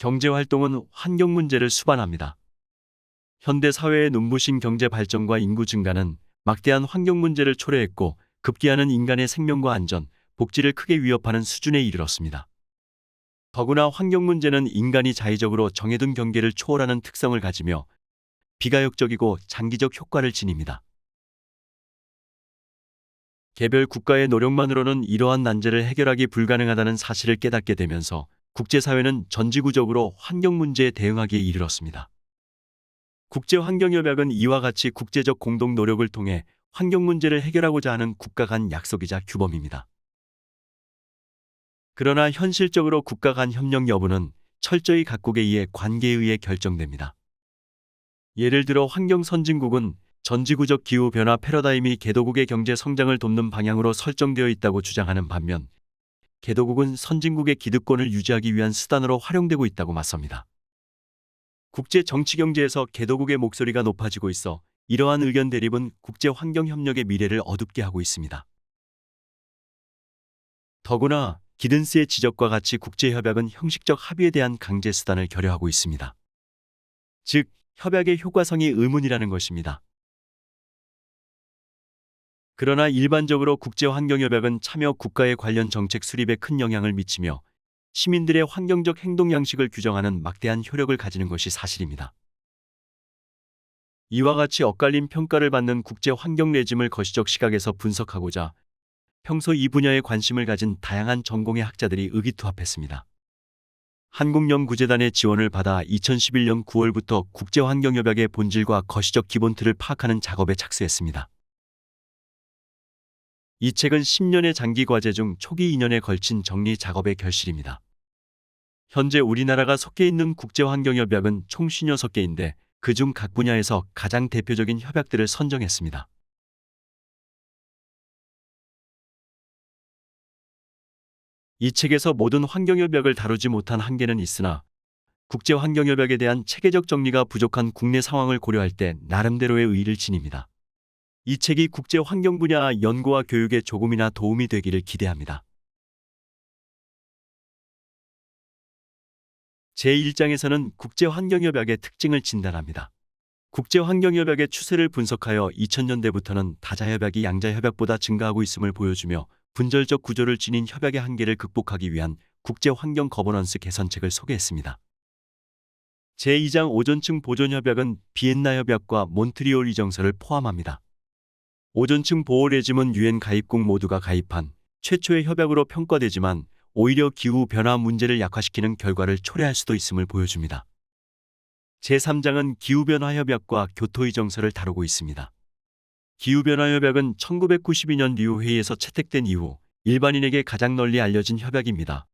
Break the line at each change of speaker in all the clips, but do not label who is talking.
경제활동은 환경 문제를 수반합니다. 현대 사회의 눈부신 경제 발전과 인구 증가는 막대한 환경 문제를 초래했고 급기야는 인간의 생명과 안전, 복지를 크게 위협하는 수준에 이르렀습니다. 더구나 환경 문제는 인간이 자의적으로 정해둔 경계를 초월하는 특성을 가지며 비가역적이고 장기적 효과를 지닙니다. 개별 국가의 노력만으로는 이러한 난제를 해결하기 불가능하다는 사실을 깨닫게 되면서 국제사회는 전지구적으로 환경 문제에 대응하기에 이르렀습니다. 국제환경협약은 이와 같이 국제적 공동 노력을 통해 환경 문제를 해결하고자 하는 국가 간 약속이자 규범입니다. 그러나 현실적으로 국가 간 협력 여부는 철저히 각국에 의해 관계에 의해 결정됩니다. 예를 들어 환경 선진국은 전지구적 기후 변화 패러다임이 개도국의 경제 성장을 돕는 방향으로 설정되어 있다고 주장하는 반면 개도국은 선진국의 기득권을 유지하기 위한 수단으로 활용되고 있다고 맞섭니다. 국제 정치 경제에서 개도국의 목소리가 높아지고 있어 이러한 의견 대립은 국제 환경 협력의 미래를 어둡게 하고 있습니다. 더구나 기든스의 지적과 같이 국제 협약은 형식적 합의에 대한 강제 수단을 결여하고 있습니다. 즉, 협약의 효과성이 의문이라는 것입니다. 그러나 일반적으로 국제환경협약은 참여 국가의 관련 정책 수립에 큰 영향을 미치며 시민들의 환경적 행동 양식을 규정하는 막대한 효력을 가지는 것이 사실입니다. 이와 같이 엇갈린 평가를 받는 국제 환경 레짐을 거시적 시각에서 분석하고자 평소 이 분야에 관심을 가진 다양한 전공의 학자들이 의기투합했습니다. 한국연구재단의 지원을 받아 2011년 9월부터 국제환경협약의 본질과 거시적 기본 틀을 파악하는 작업에 착수했습니다. 이 책은 10년의 장기 과제 중 초기 2년에 걸친 정리 작업의 결실입니다. 현재 우리나라가 속해 있는 국제환경협약은 총 56개인데 그중 각 분야에서 가장 대표적인 협약들을 선정했습니다. 이 책에서 모든 환경협약을 다루지 못한 한계는 있으나 국제환경협약에 대한 체계적 정리가 부족한 국내 상황을 고려할 때 나름대로의 의의를 지닙니다. 이 책이 국제 환경 분야 연구와 교육에 조금이나 도움이 되기를 기대합니다. 제1장에서는 국제환경협약의 특징을 진단합니다. 국제환경협약의 추세를 분석하여 2000년대부터는 다자협약이 양자협약보다 증가하고 있음을 보여주며 분절적 구조를 지닌 협약의 한계를 극복하기 위한 국제환경 거버넌스 개선책을 소개했습니다. 제2장 오존층 보존협약은 비엔나 협약과 몬트리올 이정서를 포함합니다. 오존층 보호 레짐은 유엔 가입국 모두가 가입한 최초의 협약으로 평가되지만 오히려 기후 변화 문제를 약화시키는 결과를 초래할 수도 있음을 보여줍니다. 제3장은 기후변화 협약과 교토의 정서를 다루고 있습니다. 기후변화 협약은 1992년 리우 회의에서 채택된 이후 일반인에게 가장 널리 알려진 협약입니다.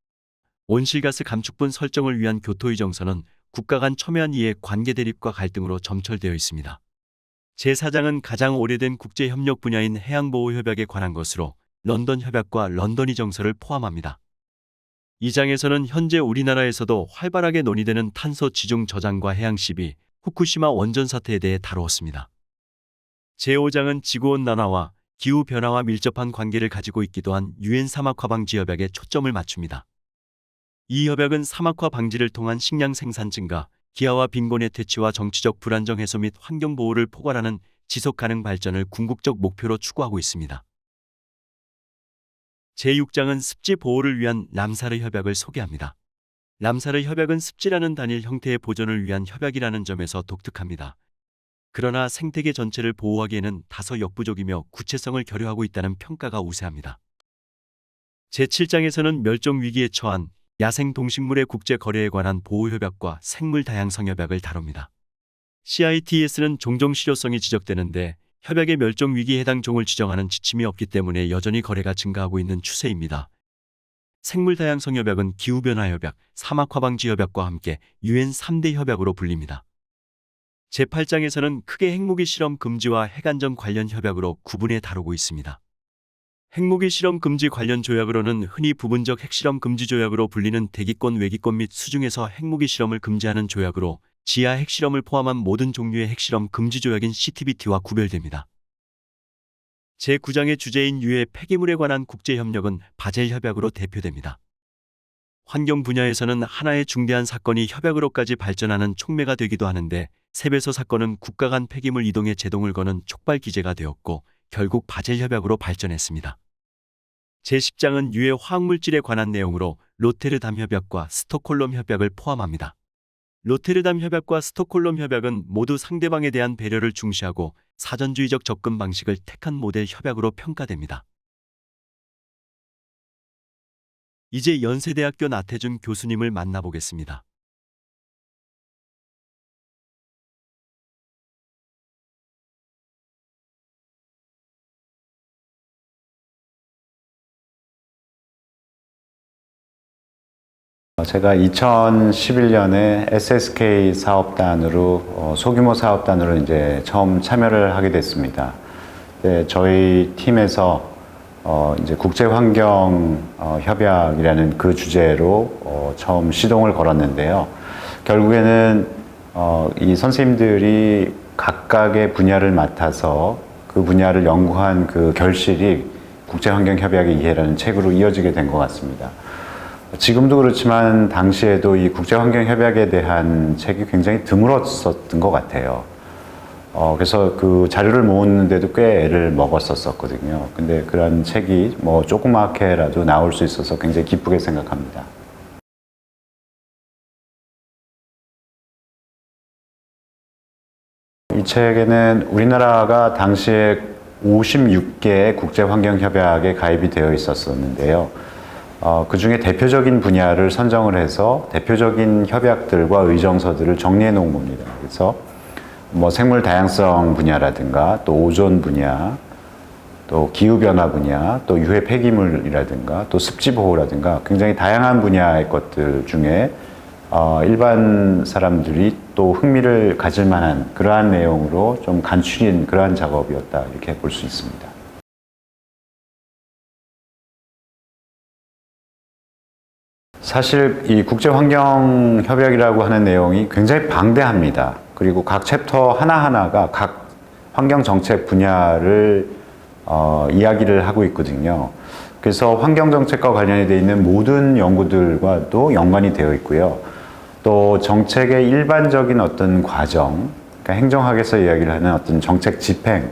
온실가스 감축분 설정을 위한 교토의 정서는 국가 간 첨예한 이해 관계 대립과 갈등으로 점철되어 있습니다. 제4장은 가장 오래된 국제협력 분야인 해양보호협약에 관한 것으로 런던 협약과 런던 이 정서를 포함합니다. 이 장에서는 현재 우리나라에서도 활발하게 논의되는 탄소 지중 저장과 해양 시비, 후쿠시마 원전 사태에 대해 다루었습니다. 제5장은 지구온난화와 기후변화와 밀접한 관계를 가지고 있기도 한 유엔 사막화 방지 협약에 초점을 맞춥니다. 이 협약은 사막화 방지를 통한 식량 생산 증가, 기아와 빈곤의 퇴치와 정치적 불안정 해소 및 환경 보호를 포괄하는 지속 가능 발전을 궁극적 목표로 추구하고 있습니다. 제6장은 습지 보호를 위한 람사르 협약을 소개합니다. 람사르 협약은 습지라는 단일 형태의 보존을 위한 협약이라는 점에서 독특합니다. 그러나 생태계 전체를 보호하기에는 다소 역부족이며 구체성을 결여하고 있다는 평가가 우세합니다. 제7장에서는 멸종 위기에 처한 야생 동식물의 국제 거래에 관한 보호 협약과 생물 다양성 협약을 다룹니다. CITES는 종종 실효성이 지적되는데 협약의 멸종 위기에 해당 종을 지정하는 지침이 없기 때문에 여전히 거래가 증가하고 있는 추세입니다. 생물 다양성 협약은 기후 변화 협약, 사막 화 방지 협약과 함께 유엔 3대 협약으로 불립니다. 제8장에서는 크게 핵무기 실험 금지와 핵안전 관련 협약으로 구분해 다루고 있습니다. 핵무기 실험 금지 관련 조약으로는 흔히 부분적 핵실험 금지 조약으로 불리는 대기권 외기권 및 수중에서 핵무기 실험을 금지하는 조약으로 지하 핵실험을 포함한 모든 종류의 핵실험 금지 조약인 CTBT와 구별됩니다. 제9장의 주제인 유해 폐기물에 관한 국제협력은 바젤 협약으로 대표됩니다. 환경 분야에서는 하나의 중대한 사건이 협약으로까지 발전하는 촉매가 되기도 하는데 세배소 사건은 국가 간 폐기물 이동에 제동을 거는 촉발 기제가 되었고 결국 바젤 협약으로 발전했습니다. 제10장은 유해 화학물질에 관한 내용으로 로테르담 협약과 스톡홀름 협약을 포함합니다. 로테르담 협약과 스톡홀름 협약은 모두 상대방에 대한 배려를 중시하고 사전주의적 접근 방식을 택한 모델 협약으로 평가됩니다. 이제 연세대학교 나태준 교수님을 만나보겠습니다.
제가 2011년에 SSK 사업단으로 어, 소규모 사업단으로 이제 처음 참여를 하게 됐습니다. 네, 저희 팀에서 어, 이제 국제 환경 어, 협약이라는 그 주제로 어, 처음 시동을 걸었는데요. 결국에는 어, 이 선생님들이 각각의 분야를 맡아서 그 분야를 연구한 그 결실이 국제 환경 협약의 이해라는 책으로 이어지게 된 것 같습니다. 지금도 그렇지만 당시에도 이 국제환경협약에 대한 책이 굉장히 드물었었던 것 같아요. 어, 그래서 그 자료를 모으는데도 꽤 애를 먹었었거든요. 근데 그런 책이 뭐 조그맣게라도 나올 수 있어서 굉장히 기쁘게 생각합니다. 이 책에는 우리나라가 당시에 56개의 국제환경협약에 가입이 되어 있었었는데요. 어, 그 중에 대표적인 분야를 선정을 해서 대표적인 협약들과 의정서들을 정리해 놓은 겁니다. 그래서 뭐 생물 다양성 분야라든가 또 오존 분야, 또 기후 변화 분야, 또 유해 폐기물이라든가 또 습지 보호라든가 굉장히 다양한 분야의 것들 중에 어, 일반 사람들이 또 흥미를 가질 만한 그러한 내용으로 좀 간추린 그러한 작업이었다 이렇게 볼 수 있습니다. 사실 이 국제환경협약이라고 하는 내용이 굉장히 방대합니다. 그리고 각 챕터 하나하나가 각 환경정책 분야를 어, 이야기를 하고 있거든요. 그래서 환경정책과 관련이 되어 있는 모든 연구들과도 연관이 되어 있고요. 또 정책의 일반적인 어떤 과정, 그러니까 행정학에서 이야기를 하는 어떤 정책 집행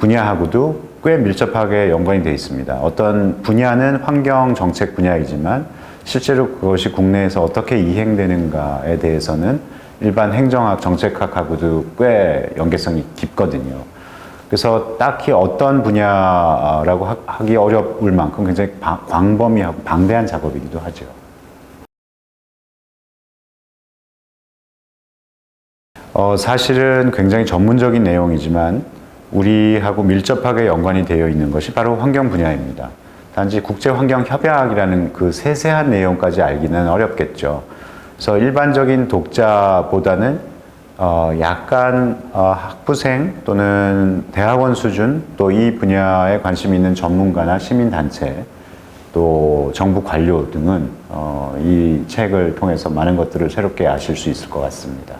분야하고도 꽤 밀접하게 연관이 되어 있습니다. 어떤 분야는 환경정책 분야이지만 실제로 그것이 국내에서 어떻게 이행되는가에 대해서는 일반 행정학, 정책학하고도 꽤 연계성이 깊거든요. 그래서 딱히 어떤 분야라고 하기 어려울 만큼 굉장히 광범위하고 방대한 작업이기도 하죠. 어, 사실은 굉장히 전문적인 내용이지만 우리하고 밀접하게 연관이 되어 있는 것이 바로 환경 분야입니다. 단지 국제환경협약이라는 그 세세한 내용까지 알기는 어렵겠죠. 그래서 일반적인 독자보다는 어 약간 어 학부생 또는 대학원 수준 또 이 분야에 관심 있는 전문가나 시민단체 또 정부 관료 등은 어 이 책을 통해서 많은 것들을 새롭게 아실 수 있을 것 같습니다.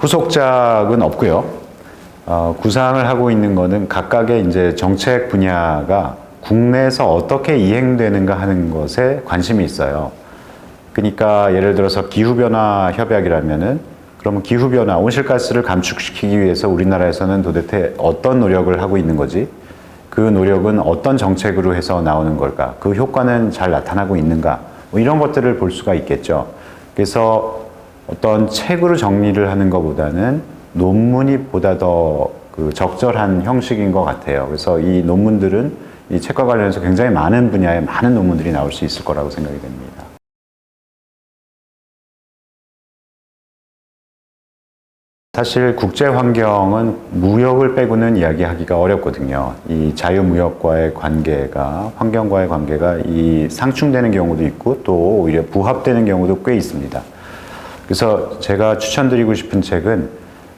후속작은 없고요. 어, 구상을 하고 있는 것은 각각의 이제 정책 분야가 국내에서 어떻게 이행되는가 하는 것에 관심이 있어요. 그러니까 예를 들어서 기후변화 협약이라면은 그러면 기후변화, 온실가스를 감축시키기 위해서 우리나라에서는 도대체 어떤 노력을 하고 있는 거지? 그 노력은 어떤 정책으로 해서 나오는 걸까? 그 효과는 잘 나타나고 있는가? 뭐 이런 것들을 볼 수가 있겠죠. 그래서 어떤 책으로 정리를 하는 것보다는 논문이 보다 더 그 적절한 형식인 것 같아요. 그래서 이 논문들은 이 책과 관련해서 굉장히 많은 분야의 많은 논문들이 나올 수 있을 거라고 생각이 됩니다. 사실 국제 환경은 무역을 빼고는 이야기하기가 어렵거든요. 이 자유무역과의 관계가 환경과의 관계가 이 상충되는 경우도 있고 또 오히려 부합되는 경우도 꽤 있습니다. 그래서 제가 추천드리고 싶은 책은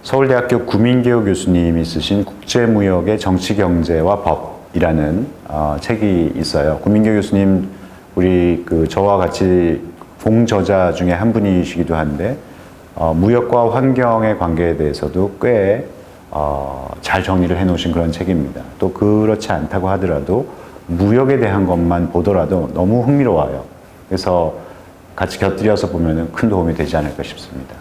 서울대학교 구민개호 교수님이 쓰신 국제무역의 정치경제와 법이라는 어, 책이 있어요. 구민개호 교수님 우리 그 저와 같이 공저자 중에 한 분이시기도 한데 어, 무역과 환경의 관계에 대해서도 꽤잘 어, 정리를 해놓으신 그런 책입니다. 또 그렇지 않다고 하더라도 무역에 대한 것만 보더라도 너무 흥미로워요. 그래서 같이 곁들여서 보면 큰 도움이 되지 않을까 싶습니다.